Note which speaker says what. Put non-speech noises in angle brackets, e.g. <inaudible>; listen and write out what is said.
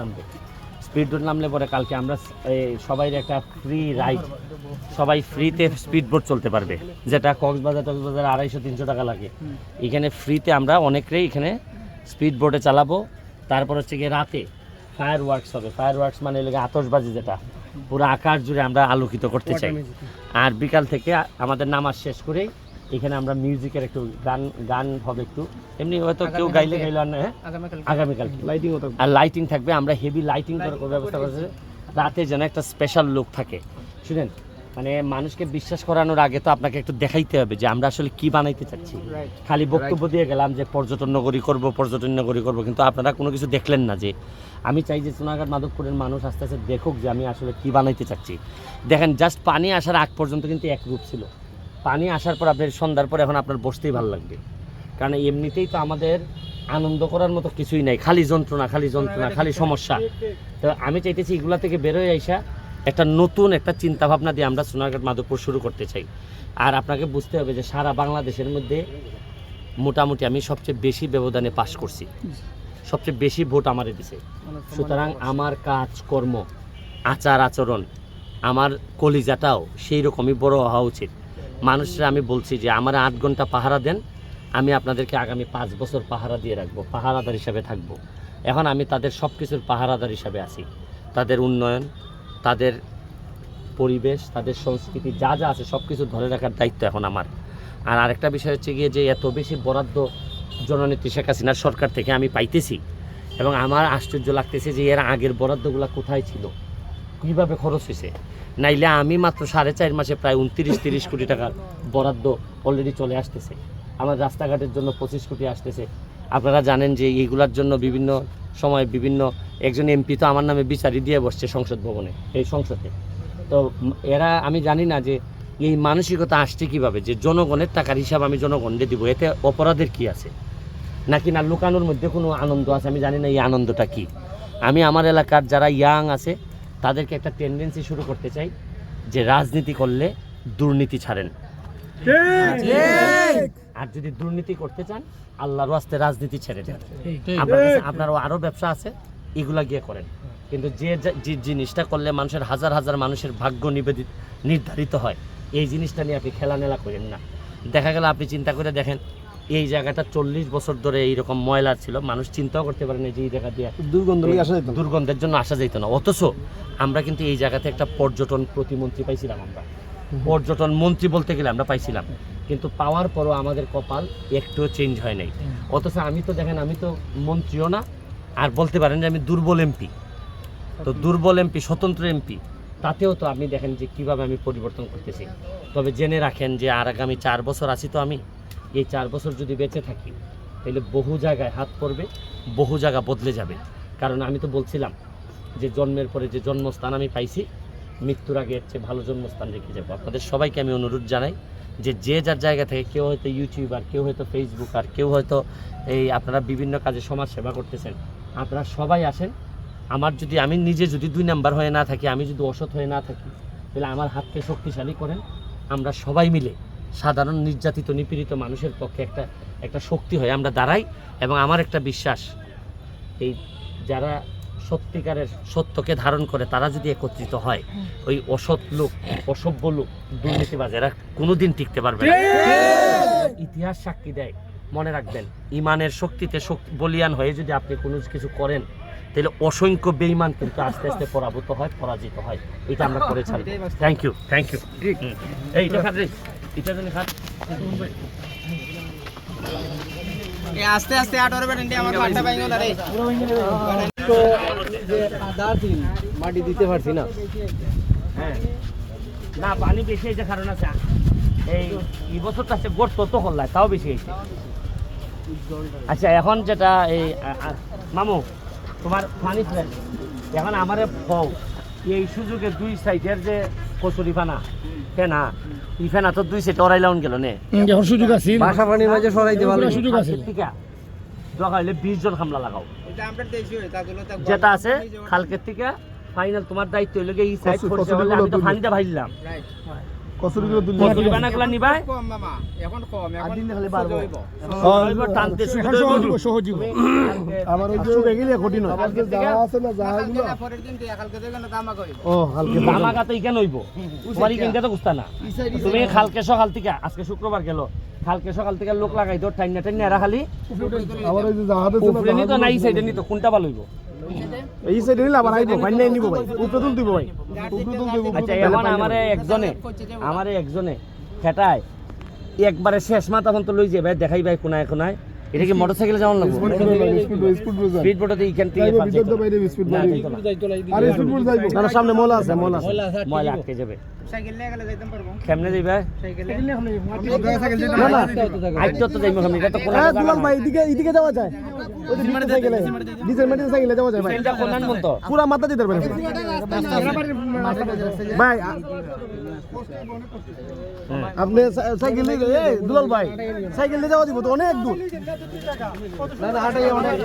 Speaker 1: নামবে। Speed boat নামলে পরে কালকে আমরা সবাই একটা ফ্রি রাইড সবাই ফ্রিতে স্পিড বোট চলতে পারবে যেটা কক্সবাজার টক্সবাজার আড়াইশো তিনশো টাকা লাগে। এখানে ফ্রিতে আমরা অনেকটাই এখানে স্পিড বোটে চালাবো। তারপর হচ্ছে গিয়ে রাতে ফায়ার ওয়ার্কস হবে। ফায়ার ওয়ার্কস মানে লেগে আতশবাজি যেটা। পুরো আকাশ জুড়ে আমরা আলোকিত করতে চাই। আর বিকাল থেকে আমাদের নামাজ শেষ করেই এখানে আমরা মিউজিকের একটু গান গান হবে একটু। এমনি হয়তো কেউ গাইলে গাইলে আর না হ্যাঁ? আগামীকাল লাইটিং আর লাইটিং থাকবে আমরা হেভি লাইটিং করে ব্যবস্থা করছি। রাতে যেন একটা স্পেশাল লুক থাকে। শুনেন মানে মানুষকে বিশ্বাস করানোর আগে তো আপনাকে একটু দেখাইতে হবে যে আমরা আসলে কি বানাইতে চাচ্ছি। খালি বক্তব্য দিয়ে গেলাম যে পর্যটন নগরী করব পর্যটন নগরী করব কিন্তু আপনারা কোনো কিছু দেখলেন না যে আমি চাই যে সোনাঘাট মাধবপুরের মানুষ আস্তে আস্তে দেখুক যে আমি আসলে কি বানাইতে চাচ্ছি। দেখেন জাস্ট পানি আসার আগ পর্যন্ত কিন্তু এক রূপ ছিল। পানি আসার পর আপনার সন্ধ্যার পর এখন আপনার বসতেই ভালো লাগবে। কারণ এমনিতেই তো আমাদের আনন্দ করার মতো কিছুই নাই, খালি যন্ত্রণা খালি যন্ত্রণা, খালি সমস্যা। তো আমি চাইতেছি এগুলা থেকে বেরোয় আইসা একটা নতুন একটা চিন্তা ভাবনা দিয়ে আমরা সোনারঘাট মাধবপুর শুরু করতে চাই। আর আপনাকে বুঝতে হবে যে সারা বাংলাদেশের মধ্যে মোটামুটি আমি সবচেয়ে বেশি ব্যবধানে পাশ করছি। সবচেয়ে বেশি ভোট আমারে দিছে। সুতরাং আমার কাজ কর্ম আচার আচরণ, আমার কলিজাটাও সেই রকমই বড় হওয়া উচিত। মানুষরা আমি বলছি যে আমার আট ঘণ্টা পাহারা দেন, আমি আপনাদেরকে আগামী পাঁচ বছর পাহারা দিয়ে রাখব, পাহারাদার হিসাবে থাকব। এখন আমি তাদের সব কিছুর পাহারাদার হিসাবে আছি। তাদের উন্নয়ন, তাদের পরিবেশ, তাদের সংস্কৃতি, যা যা আছে সব কিছু ধরে রাখার দায়িত্ব এখন আমার। আর আরেকটা বিষয় হচ্ছে গিয়ে যে এত বেশি বরাদ্দ জননেত্রী শেখ হাসিনার সরকার থেকে আমি পাইতেছি এবং আমার আশ্চর্য লাগতেছে যে এর আগের বরাদ্দগুলো কোথায় ছিল। কীভাবে খরচ হয়েছে নাইলে আমি মাত্র সাড়ে চার মাসে প্রায় উনত্রিশ, তিরিশ কোটি টাকার বরাদ্দ অলরেডি চলে আসতেছে। আমার রাস্তাঘাটের জন্য পঁচিশ কোটি আসতেছে। আপনারা জানেন যে এইগুলার জন্য বিভিন্ন সময় বিভিন্ন একজন এমপি তো আমার নামে বিচারি দিয়ে বসছে সংসদ ভবনে, এই সংসদে। তো এরা, আমি জানি না যে এই মানসিকতা আসছে কীভাবে, যে জনগণের টাকার হিসাব আমি জনগণকে দিব, এতে অপরাধের কি আছে? নাকি না লুকানোর মধ্যে কোনো আনন্দ আছে? আমি জানি না এই আনন্দটা কি। আমি আমার এলাকার যারা ইয়াং আছে তাদেরকে একটা টেন্ডেন্সি শুরু করতে চাই যে রাজনীতি করলে দুর্নীতি ছাড়েন। আর যদি দুর্নীতি করতে চান আল্লাহর আস্তে রাজনীতি ছেড়ে দেন। আপনার কাছে আপনারও আরও ব্যবসা আছে এগুলা গিয়ে করেন। কিন্তু যে যে জিনিসটা করলে মানুষের হাজার হাজার মানুষের ভাগ্য নিবেদিত নির্ধারিত হয় এই জিনিসটা নিয়ে আপনি খেলানেলা করেন না। দেখা গেল আপনি চিন্তা করে দেখেন এই জায়গাটা চল্লিশ বছর ধরে এইরকম ময়লা ছিল মানুষ চিন্তাও করতে পারেন যে এই জায়গা দিয়ে
Speaker 2: দুর্গন্ধ আসা যেত
Speaker 1: দুর্গন্ধের জন্য আসা যেত না। অথচ আমরা কিন্তু এই জায়গাতে একটা পর্যটন প্রতিমন্ত্রী পাইছিলাম আমরা। পর্যটন মন্ত্রী বলতে গেলে আমরা পাইছিলাম। কিন্তু পাওয়ার পরও আমাদের কপাল একটুও চেঞ্জ হয় নাই। অথচ আমি তো দেখেন আমি তো মন্ত্রীও না আর বলতে পারেন যে আমি দুর্বল এমপি তো দুর্বল এমপি স্বতন্ত্র এমপি তাতেও তো আপনি দেখেন যে কীভাবে আমি পরিবর্তন করতেছি। তবে জেনে রাখেন যে আর আগামী চার বছর আছি তো আমি। এই চার বছর যদি বেঁচে থাকি, তাহলে বহু জায়গায় হাত পড়বে, বহু জায়গা বদলে যাবে। কারণ আমি তো বলছিলাম যে জন্মের পরে যে জন্মস্থান আমি পাইছি, মৃত্যুর আগে চেয়ে ভালো জন্মস্থান রেখে যাব। আপনাদের সবাইকে আমি অনুরোধ জানাই যে যে যার জায়গা থেকে কেউ হয়তো ইউটিউবার কেউ হয়তো ফেসবুক আর কেউ হয়তো এই আপনারা বিভিন্ন কাজে সমাজ সেবা করতেছেন, আপনারা সবাই আসেন। আমার যদি, আমি নিজে যদি দুই নাম্বার হয়ে না থাকি, আমি যদি অসৎ হয়ে না থাকি, তাহলে আমার হাতকে শক্তিশালী করেন। আমরা সবাই মিলে সাধারণ নির্যাতিত নিপীড়িত মানুষের পক্ষে একটা একটা শক্তি হয়ে আমরা দাঁড়াই এবং আমার একটা বিশ্বাস এই যারা সত্যিকারের সত্যকে ধারণ করে তারা যদি একত্রিত হয় ওই অসৎ লোক অসভ্য লোক দুর্নীতিবাজ এরা কোনোদিন টিকতে পারবে না। ইতিহাস সাক্ষী দেয় মনে রাখবেন ইমানের শক্তিতে বলিয়ান হয়ে যদি আপনি কোনো কিছু করেন তাহলে অসংখ্য বেইমান কিন্তু আস্তে আস্তে পরাভূত হয় পরাজিত হয়। এটা আমরা করে ছাড়বো। থ্যাংক ইউ থ্যাংক ইউ এইটা
Speaker 3: আস্তে আস্তে আট আমার বাইঙ্গ রে।
Speaker 2: তো যে আদা দিন মাটি দিতে পারছি না।
Speaker 1: হ্যাঁ। না পানি বেশি হয়েছে কারণ আছে। এই এই বছরটা আছে গোট তত হল্লায় তাও বেশি হয়েছে। আচ্ছা এখন যেটা এই মামু তোমার পানি এখন আমারে এই সুযোগে দুই সাইডের যে কচুরি ফানা। ফেনা। ই ফেনা তো দুই সাইডে অরাই লাউন গেল নে।
Speaker 4: যখন সুযোগ আছে
Speaker 2: বাসা পানির মাঝে সরাইতে পারব।
Speaker 4: সুযোগ আছে
Speaker 1: ঠিক দরকার হইলে বিশ জন হামলা লাগাও। যেটা আছে খালকের থেকে ফাইনাল তোমার দায়িত্ব হইলে এই সাইড
Speaker 2: কচুরিগুলো
Speaker 1: আমি তো ফান্ডে ভাইলাম।
Speaker 3: রাইট
Speaker 4: কসুরি করে
Speaker 1: কচুরি বানাগুলা নিবাই
Speaker 3: এখন কম এখন
Speaker 2: দিন খালি বাড়বো।
Speaker 3: হইব।
Speaker 1: টানতে সুবিধা হইব। <laughs>
Speaker 4: আমার ওই যে গেলে কঠিন হয়। আমার যে আছে না যা
Speaker 3: পরের দিন দিয়ে, কালকে থেকে দামা কইব।
Speaker 4: ও হালকে
Speaker 1: আমাকে তো ইকেন হইব? তোমার ইকেনটা তো বুঝতা না। তুমি কালকে সকাল থেকে আজকে শুক্রবার গেল কালকে সকাল থেকে লোক লাগাই তো টাইনা টাইনা এরা খালি
Speaker 4: আমার ওই যে জাহাজে ছিল
Speaker 1: উপরে নিত না সাইডে নিত কোনটা ভালো হইব?
Speaker 4: এই সাইডে নিলে আবার আইবো নাই ভাই তুল দিব ভাই।
Speaker 1: আচ্ছা একজনে, আমারে একজনে খেটায় একবারে শেষ মাথা তো লই যাবে দেখাই ভাই কোনায় কোনায়। এটা কি মোটরসাইকেলে যাওয়ার লাগবে?
Speaker 4: স্পিড স্পিড বুঝা
Speaker 1: স্পিড বোটে এইখান থেকে
Speaker 4: যাইবো
Speaker 1: পাঁচ যাইতো।
Speaker 4: বাইরে স্পিড বাইরে। আরে স্পিড বুঝ যাইবো। না সামনে মোলা আছে মোলা আছে।
Speaker 1: ময়লা আটকে যাবে।
Speaker 3: সাইকেল নিয়ে গেলে যাইতাম পারব।
Speaker 1: কেমনে যাইবে?
Speaker 3: সাইকেলে।
Speaker 4: না না।
Speaker 1: আইতো তো যাইবো এটা তো কোনা
Speaker 4: হ্যাঁ দুলাল ভাই এদিকে এদিকে যাওয়া যায়। সাইকেলে। ডিজেল মেডিসিন সাইকেলে যাওয়া যায় ভাই।
Speaker 1: এটা কোনান
Speaker 4: পুরা মাথা দিতে পারবেন ভাই আপনি সাইকেল নিয়ে এই দুলাল ভাই, সাইকেল নিয়ে যাওয়া দিব তো, অনেক দূর। না না, হাঁটাই অনেক